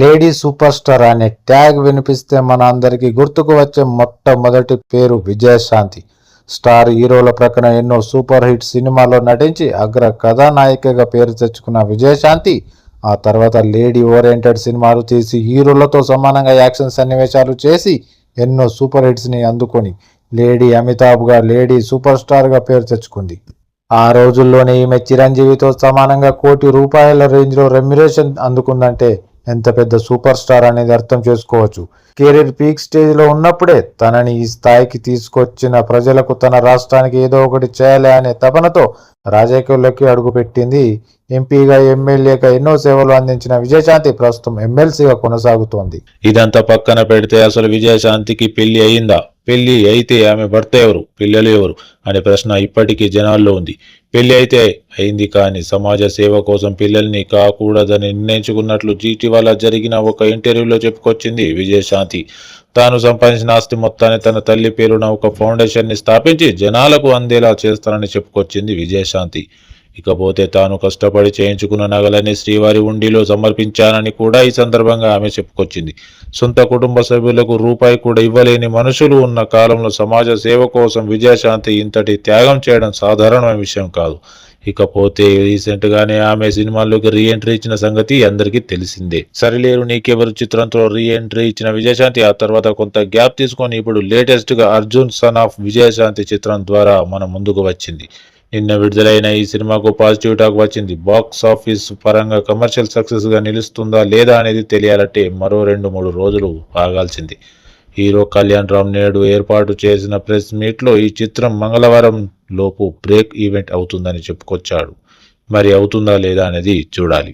Lady super star అనే tag వినిపిస్తే మన అందరికీ గుర్తుకు వచ్చే మొట్టమొదటి పేరు విజయశాంతి. స్టార్ హీరోల ప్రక్కన ఎన్నో సూపర్ హిట్ సినిమాల్లో నటించి అగ్ర కథానాయికగా పేరు తెచ్చుకున్న విజయశాంతి ఆ తర్వాత లేడీ ఓరియంటెడ్ సినిమాలు తీసి హీరోలతో సమానంగా యాక్షన్ సన్నివేశాలు చేసి ఎన్నో సూపర్ హిట్స్ని అందుకొని లేడీ అమితాబ్గా లేడీ సూపర్ స్టార్గా పేరు తెచ్చుకుంది. ఆ రోజుల్లోనే ఈమె చిరంజీవితో సమానంగా కోటి రూపాయల రేంజ్లో రెమ్యురేషన్ అందుకుందంటే ఎంత పెద్ద సూపర్ స్టార్ అనేది అర్థం చేసుకోవచ్చు. కెరీర్ పీక్ స్టేజ్లో ఉన్నప్పుడే తనని ఈ స్థాయికి తీసుకొచ్చిన ప్రజలకు తన రాష్ట్రానికి ఏదో ఒకటి చేయాలి అనే తపనతో రాజకీయాల్లోకి అడుగుపెట్టింది. ఎంపీగా ఎమ్మెల్యేగా ఎన్నో సేవలు అందించిన విజయశాంతి ప్రస్తుతం ఎమ్మెల్సీగా కొనసాగుతోంది. ఇదంతా పక్కన పెడితే అసలు విజయశాంతికి పెళ్ళి అయిందా? పెళ్ళి అయితే ఆమె భర్త ఎవరు? పిల్లలు ఎవరు? అనే ప్రశ్న ఇప్పటికీ జనాల్లో ఉంది. పెళ్ళి అయితే అయింది కానీ సమాజ సేవ కోసం పిల్లల్ని కాకూడదని నిర్ణయించుకున్నట్లు జీటీ వల్ల జరిగిన ఒక ఇంటర్వ్యూలో చెప్పుకొచ్చింది విజయశాంతి. తాను సంపాదించిన ఆస్తి మొత్తాన్ని తన తల్లి పేరున ఒక ఫౌండేషన్ని స్థాపించి జనాలకు అందేలా చేస్తానని చెప్పుకొచ్చింది విజయశాంతి. ఇకపోతే తాను కష్టపడి చేయించుకున్న నగలని శ్రీవారి ఉండిలో సమర్పించానని కూడా ఈ సందర్భంగా ఆమె చెప్పుకొచ్చింది. సొంత కుటుంబ సభ్యులకు రూపాయి కూడా ఇవ్వలేని మనుషులు ఉన్న కాలంలో సమాజ సేవ కోసం విజయశాంతి ఇంతటి త్యాగం చేయడం సాధారణమైన విషయం కాదు. ఇకపోతే రీసెంట్గానే ఆమె సినిమాల్లోకి రీ ఎంట్రీ ఇచ్చిన సంగతి అందరికీ తెలిసిందే. సరిలేరు నీకెవరు చిత్రంతో రీ ఎంట్రీ ఇచ్చిన విజయశాంతి? ఆ తర్వాత కొంత గ్యాప్ తీసుకొని ఇప్పుడు లేటెస్ట్గా అర్జున్ సన్ ఆఫ్ విజయశాంతి చిత్రం ద్వారా మన ముందుకు వచ్చింది. నిన్న విడుదలైన ఈ సినిమాకు పాజిటివ్ టాక్ వచ్చింది. బాక్స్ ఆఫీస్ పరంగా కమర్షియల్ సక్సెస్గా నిలుస్తుందా లేదా అనేది తెలియాలంటే మరో రెండు మూడు రోజులు ఆగాల్సింది. హీరో కళ్యాణ్ రామ్ నేడు ఏర్పాటు చేసిన ప్రెస్ మీట్లో ఈ చిత్రం మంగళవారం లోపు బ్రేక్ ఈవెంట్ అవుతుందని చెప్పుకొచ్చాడు. మరి అవుతుందా లేదా అనేది చూడాలి.